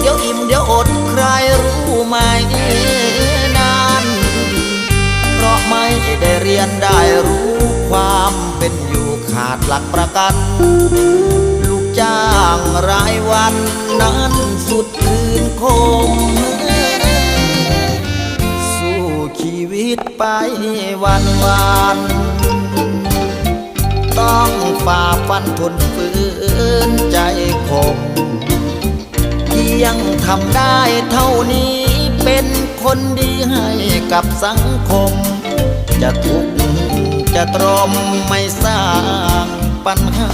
เดี๋ยวอิ่มเดี๋ยวอดใครรู้ไหมนานเพราะไม่ได้เรียนได้รู้ความเป็นอยู่ขาดหลักประกัน ลูกจ้างรายวันนั้นสุดคืนคม สู้ชีวิตไปวันวันต้องฝ่าฟันทนฝืนใจคมเพียง ทำได้เท่านี้เป็นคนดีให้กับสังคม จะทุกข์จะตรมไม่สร้างปัญหา